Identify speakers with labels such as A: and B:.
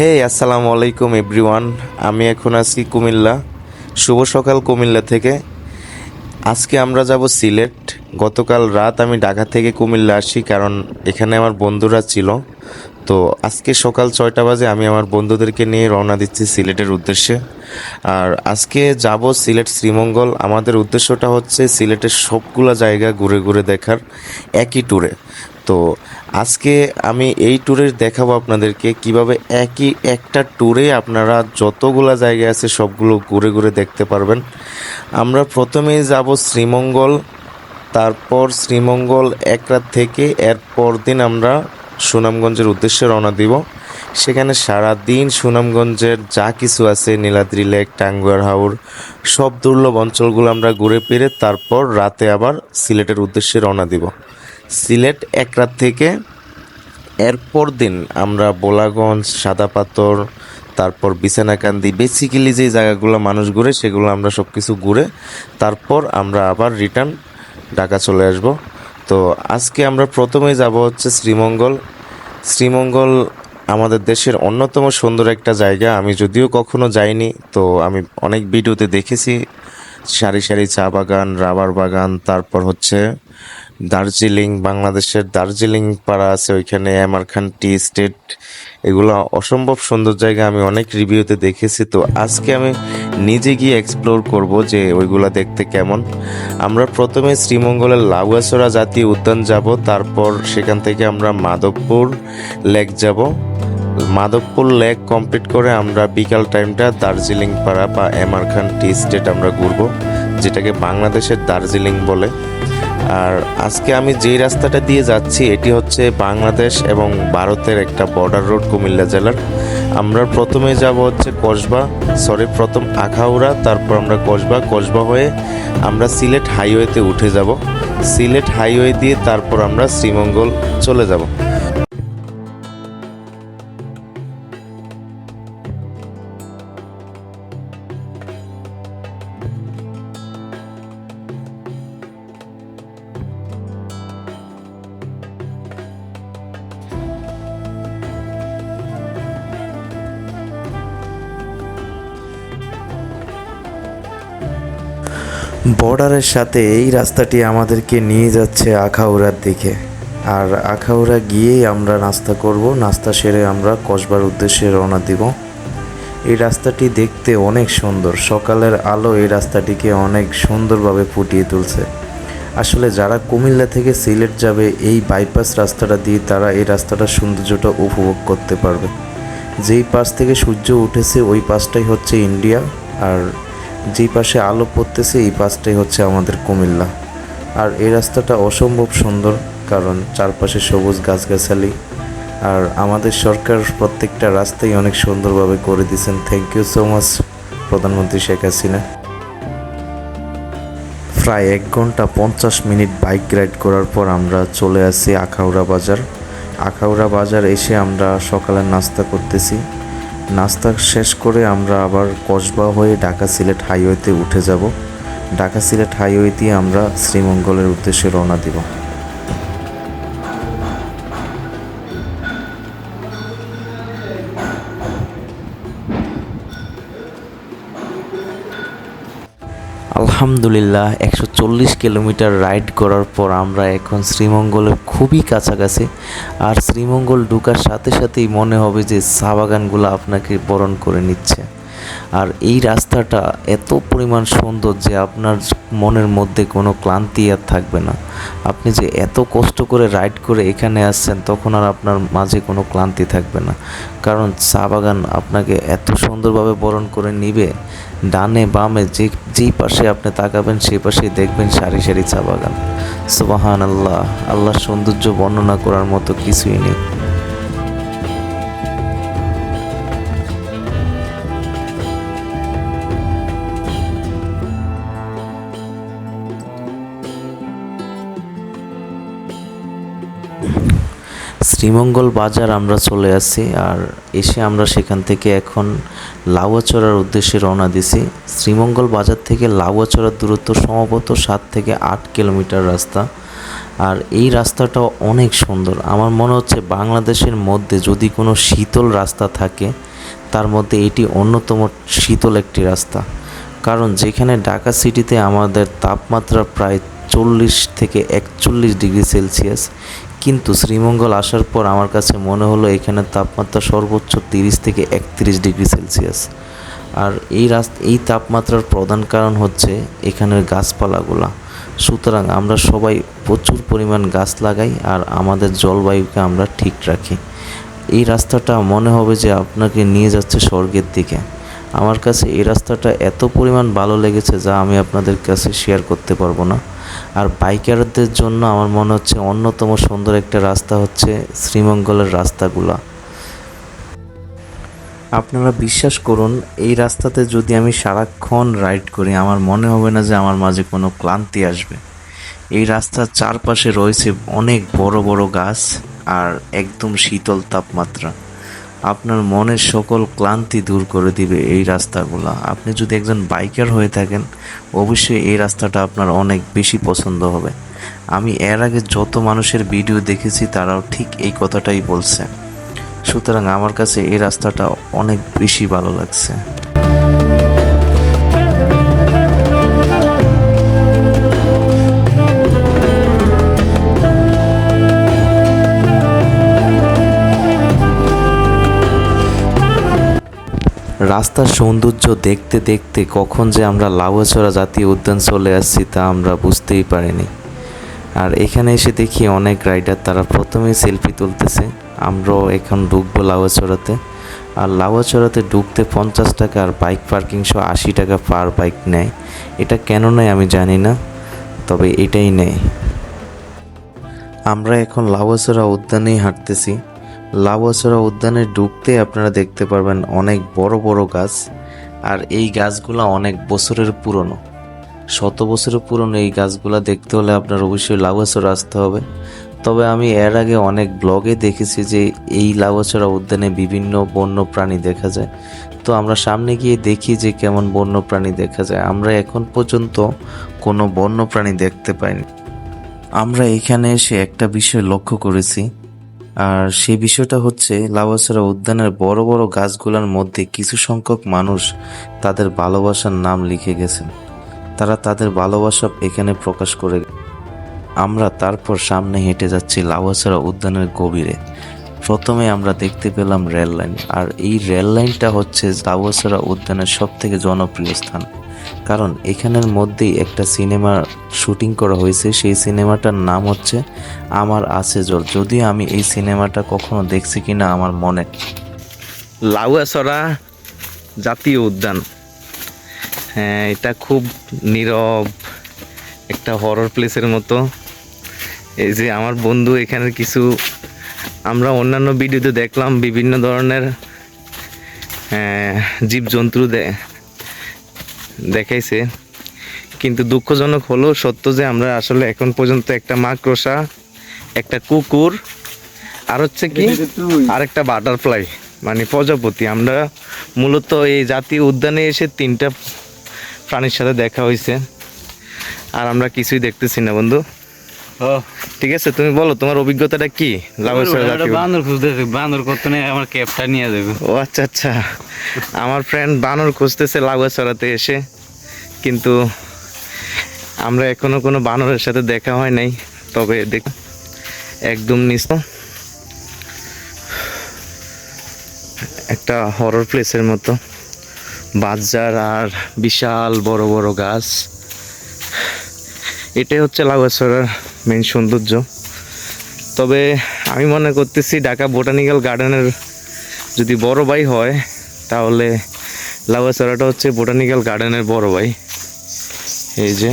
A: হে আসসালামু আলাইকুম এভরিওয়ান আমি এখন আছি কুমিল্লা। শুভ সকাল কুমিল্লা থেকে। আজকে আমরা যাব সিলেট। গতকাল রাত আমি ঢাকা থেকে কুমিল্লা আসি কারণ এখানে আমার বন্ধুরা ছিল। তো আজকে সকাল ছয়টা বাজে আমি আমার বন্ধুদেরকে নিয়ে রওনা দিচ্ছি সিলেটের উদ্দেশ্যে। আর আজকে যাব সিলেট শ্রীমঙ্গল। আমাদের উদ্দেশ্যটা হচ্ছে সিলেটের সবগুলা জায়গা ঘুরে ঘুরে দেখার। একই ট্যুরে তো আজকে আমি এই ট্যুরে দেখাবো আপনাদেরকে কীভাবে একই একটা ট্যুরে আপনারা যতগুলা জায়গা আছে সবগুলো ঘুরে ঘুরে দেখতে পারবেন। আমরা প্রথমেই যাব শ্রীমঙ্গল, তারপর শ্রীমঙ্গল এক রাত থেকে এর পরদিন আমরা সুনামগঞ্জের উদ্দেশ্যে রওনা দিব। সেখানে সারা দিন সুনামগঞ্জের যা কিছু আছে, নীলাদ্রি লেক, টাঙ্গুয়ার হাওর, সব দুর্লভ অঞ্চলগুলো আমরা ঘুরে ফিরে তারপর রাতে আবার সিলেটের উদ্দেশ্যে রওনা দিব। সিলেট এক রাত থেকে এরপর দিন আমরা বোলাগঞ্জ সাদা পাথর তারপর বিছানাকান্দি বেসিক্যালি যে জায়গাগুলো মানুষ ঘুরে সেগুলো আমরা সব কিছু ঘুরে তারপর আমরা আবার রিটার্ন ঢাকা চলে আসব। তো আজকে আমরা প্রথমেই যাব হচ্ছে শ্রীমঙ্গল। শ্রীমঙ্গল আমাদের দেশের অন্যতম সুন্দর একটা জায়গা। আমি যদিও কখনো যাইনি, তো আমি অনেক ভিডিওতে দেখেছি। সারি সারি চা বাগান, রাবার বাগান, তারপর হচ্ছে দার্জিলিং, বাংলাদেশের দার্জিলিং পাড়া আছে, ওইখানে এমআর খান টি স্টেট এগুলো অসম্ভব সুন্দর জায়গা, আমি অনেক রিভিউতে দেখেছি। তো আজকে আমি নিজে গিয়ে এক্সপ্লোর করব যে ওইগুলা দেখতে কেমন। আমরা প্রথমে শ্রীমঙ্গলের লাউয়াছড়া জাতীয় উদ্যান যাব, তারপর সেখান থেকে আমরা মাধবপুর লেক যাব। মাধবপুর লেক কমপ্লিট করে আমরা বিকাল টাইমটা দার্জিলিং পাড়া বা এমআর খান টি স্টেট আমরা ঘুরবো, যেটাকে বাংলাদেশের দার্জিলিং বলে। আর আজকে আমি যেই রাস্তাটা দিয়ে যাচ্ছি, এটি হচ্ছে বাংলাদেশ এবং ভারতের একটা বর্ডার রোড কুমিল্লা জেলার। আমরা প্রথমে যাব হচ্ছে কসবা সরি প্রথম আখাউড়া, তারপর আমরা কসবা কসবা হয়ে আমরা সিলেট হাইওয়েতে উঠে যাব। সিলেট হাইওয়ে দিয়ে তারপর আমরা শ্রীমঙ্গল চলে যাব।
B: বর্ডারের সাথে এই রাস্তাটি আমাদেরকে নিয়ে যাচ্ছে আখাউড়ার দিকে। আর আখাউড়া গিয়েই আমরা নাস্তা করব, নাস্তা সেরে আমরা কসবার উদ্দেশ্যে রওনা দিব। এই রাস্তাটি দেখতে অনেক সুন্দর, সকালের আলো এই রাস্তাটিকে অনেক সুন্দরভাবে ফুটিয়ে তুলছে। আসলে যারা কুমিল্লা থেকে সিলেট যাবে, এই বাইপাস রাস্তাটা দিয়ে তারা এই রাস্তাটার সৌন্দর্যটা উপভোগ করতে পারবে। যেই পাশ থেকে সূর্য উঠেছে, ওই পাশটাই হচ্ছে ইন্ডিয়া। আর যেই পাশে আলো পড়তেছে, এই পাশটাই হচ্ছে আমাদের কুমিল্লা। আর এই রাস্তাটা অসম্ভব সুন্দর, কারণ চারপাশে সবুজ গাছগাছালি। আর আমাদের সরকার প্রত্যেকটা রাস্তাই অনেক সুন্দরভাবে করে দিয়েছেন। থ্যাংক ইউ সো মাচ প্রধানমন্ত্রী শেখ হাসিনা। প্রায় এক ঘণ্টা পঞ্চাশ মিনিট বাইক রাইড করার পর আমরা চলে আসি আখাউড়া বাজার। আখাউড়া বাজার এসে আমরা সকালে নাস্তা করতেছি। নাস্তা শেষ করে আমরা আবার কসবা হয়ে ঢাকা সিলেট হাইওয়েতে উঠে যাব। ঢাকা সিলেট হাইওয়ে দিয়ে আমরা শ্রীমঙ্গলের উদ্দেশ্যে রওনা দিব। আলহামদুলিল্লাহ, একশো চল্লিশ কিলোমিটার রাইড করার পর আমরা এখন শ্রীমঙ্গলের খুবই কাছাকাছি। আর শ্রীমঙ্গল ঢুকার সাথে সাথেই মনে হবে যে চা বাগানগুলো আপনাকে বরণ করে নিচ্ছে। আর এই রাস্তাটা এত পরিমাণ সুন্দর যে আপনার মনের মধ্যে কোনো ক্লান্তি আর থাকবে না। আপনি যে এত কষ্ট করে রাইড করে এখানে আসছেন, তখন আর আপনার মাঝে কোনো ক্লান্তি থাকবে না। কারণ চা বাগান আপনাকে এত সুন্দরভাবে বরণ করে নিবে ডানে বামে যে, যেই পাশে আপনি তাকাবেন, সেই পাশেই দেখবেন সারি সারি চা বাগান। সুবাহান আল্লাহ আল্লাহর সৌন্দর্য বর্ণনা করার মতো কিছুই নেই। শ্রীমঙ্গল বাজার আমরা চলে আসি আর এসে আমরা সেখান থেকে এখন লাউয়াচড়ার উদ্দেশ্যে রওনা দিছি। শ্রীমঙ্গল বাজার থেকে লাউয়াচড়ার দূরত্ব সম্ভবত সাত থেকে আট কিলোমিটার রাস্তা। আর এই রাস্তাটাও অনেক সুন্দর। আমার মনে হচ্ছে বাংলাদেশের মধ্যে যদি কোনো শীতল রাস্তা থাকে, তার মধ্যে এটি অন্যতম শীতল একটি রাস্তা। কারণ যেখানে ঢাকা সিটিতে আমাদের তাপমাত্রা প্রায় চল্লিশ থেকে একচল্লিশ ডিগ্রি সেলসিয়াস কিন্তু শ্রীমঙ্গল আসার পর আমার কাছে মনে হলো এখানে তাপমাত্রা সর্বোচ্চ তিরিশ থেকে একত্রিশ ডিগ্রি সেলসিয়াস। আর এই রাস্ত, এই তাপমাত্রার প্রধান কারণ হচ্ছে এখানের গাছপালাগুলা। সুতরাং আমরা সবাই প্রচুর পরিমাণ গাছ লাগাই আর আমাদের জলবায়ুকে আমরা ঠিক রাখি। এই রাস্তাটা মনে হবে যে আপনাকে নিয়ে যাচ্ছে স্বর্গের দিকে। আমার কাছে এই রাস্তাটা এত পরিমাণ ভালো লেগেছে যা আমি আপনাদের কাছে শেয়ার করতে পারব না। আর বাইকারদের জন্য আমার মনে হচ্ছে অন্যতম সুন্দর একটা রাস্তা হচ্ছে শ্রীমঙ্গলের রাস্তাগুলা। আপনারা বিশ্বাস করুন, এই রাস্তাতে যদি আমি সারাক্ষণ রাইড করি, আমার মনে হবে না যে আমার মাঝে কোনো ক্লান্তি আসবে। এই রাস্তার চারপাশে রয়েছে অনেক বড় বড় গাছ আর একদম শীতল তাপমাত্রা। আপনার মনের সকল ক্লান্তি দূর করে দিবে এই রাস্তাগুলো। আপনি যদি একজন বাইকার হয়ে থাকেন, অবশ্যই এই রাস্তাটা আপনার অনেক বেশি পছন্দ হবে। আমি এর আগে যত মানুষের ভিডিও দেখেছি, তারাও ঠিক এই কথাটাই বলছে। সুতরাং আমার কাছে এই রাস্তাটা অনেক বেশি ভালো লাগছে। রাস্তার সৌন্দর্য দেখতে দেখতে কখন যে আমরা লাউয়াছড়া জাতীয় উদ্যান চলে আসছি তা আমরা বুঝতেই পারিনি। আর এখানে এসে দেখি অনেক রাইডার তারা প্রথমেই সেলফি তুলতেছে, আমরাও এখন ঢুকবো লাউয়াছড়াতে আর লাউয়াছড়াতে ঢুকতে পঞ্চাশ টাকা আর বাইক পার্কিং সহ আশি টাকা পার বাইক নেয়। এটা কেন নেয় আমি জানি না, তবে এটাই নেয়। আমরা এখন লাউয়াছড়া উদ্যানেই হাঁটতেছি। লাউয়াছড়া উদ্যানে ঢুকতে আপনারা দেখতে পারবেন অনেক বড় বড় গাছ, আর এই গাছগুলো অনেক বছরের পুরনো। শত বছরের পুরনো এই গাছগুলো দেখতে হলে আপনার অবশ্যই লাউয়াছড়া আসতে হবে। তবে আমি এর আগে অনেক ব্লগে দেখেছি যে এই লাউয়াছড়া উদ্যানে বিভিন্ন বন্য প্রাণী দেখা যায়। তো আমরা সামনে গিয়ে দেখি যে কেমন বন্য প্রাণী দেখা যায়। আমরা এখন পর্যন্ত কোনো বন্য প্রাণী দেখতে পাইনি। আমরা এখানে এসে একটা বিষয় লক্ষ্য করেছি। আর সেই বিষয়টা হচ্ছে লাউয়াছড়া উদ্যানের বড় বড় গাছগুলোর মধ্যে কিছু সংখ্যক মানুষ তাদের ভালোবাসার নাম লিখে গেছেন। তারা তাদের ভালোবাসা এখানে প্রকাশ করে আমরা তারপর সামনে হেঁটে যাচ্ছি লাউয়াছড়া উদ্যানের গভীরে। প্রথমে আমরা দেখতে পেলাম রেল লাইন আর এই রেল লাইনটা হচ্ছে লাউয়াছড়া উদ্যানের সব থেকে জনপ্রিয় স্থান। কারণ এখানের মধ্যেই একটা সিনেমা শুটিং করা হয়েছে। সেই সিনেমাটার নাম হচ্ছে আমার আছে জল। যদিও আমি এই সিনেমাটা কখনো দেখছি কিনা আমার মনে
C: লাউয়াছড়া জাতীয় উদ্যান। হ্যাঁ এটা খুব নীরব একটা হরর প্লেসের মতো। এই যে আমার বন্ধু এখানে কিছু, আমরা অন্যান্য ভিডিওতে দেখলাম বিভিন্ন ধরনের জীবজন্তু দেখাইছে। কিন্তু দুঃখজনক হলো সত্য যে আমরা আসলে এখন পর্যন্ত একটা মাকড়সা একটা কুকুর আর হচ্ছে কি আর একটা বাটারফ্লাই মানে প্রজাপতি। আমরা মূলত এই জাতীয় উদ্যানে এসে তিনটা প্রাণীর সাথে দেখা হয়েছে। আর আমরা কিছুই দেখতেছি না বন্ধু। ঠিক আছে তুমি বলো তোমার অভিজ্ঞতাটা কি।
D: বান্দর খুঁজতেছে বান্দর করতে নেই আমার ক্যাবটা নিয়ে যাবে।
C: ও আচ্ছা আচ্ছা। আমার ফ্রেন্ড বানর খুঁজতেছে লাগুয়াছড়াতে এসে কিন্তু আমরা এখনও কোনো বানরের সাথে দেখা হয় নাই তবে দেখ একদম নিচ একটা হরর প্লেসের মতো। বাজার আর বিশাল বড় বড় গাছ। এটাই হচ্ছে লাগুয়াছড়ার মেন সৌন্দর্য। তবে আমি মনে করতেছি ঢাকা বোটানিক্যাল গার্ডেনের যদি বড় ভাই হয়, তাহলে লাউয়াছড়াটা হচ্ছে বোটানিক্যাল গার্ডেনের বড় ভাই। এই যে।